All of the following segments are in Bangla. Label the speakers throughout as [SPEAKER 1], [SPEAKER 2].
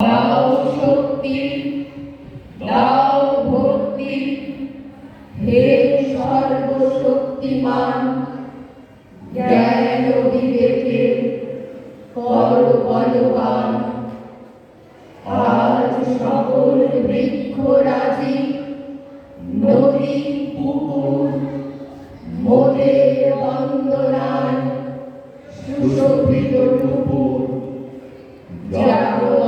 [SPEAKER 1] দাও শক্তি, দাও ভক্তি। হে সর্বশক্তিমান, জ্ঞান বিবেকে কর বলবান। আজ সকল বৃক্ষরাজি নদী, পুকুর, মোদের বন্দনায় সুশোভিত টুকুর জাগো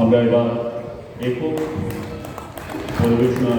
[SPEAKER 2] আমরা এবার একক পরিবেশনা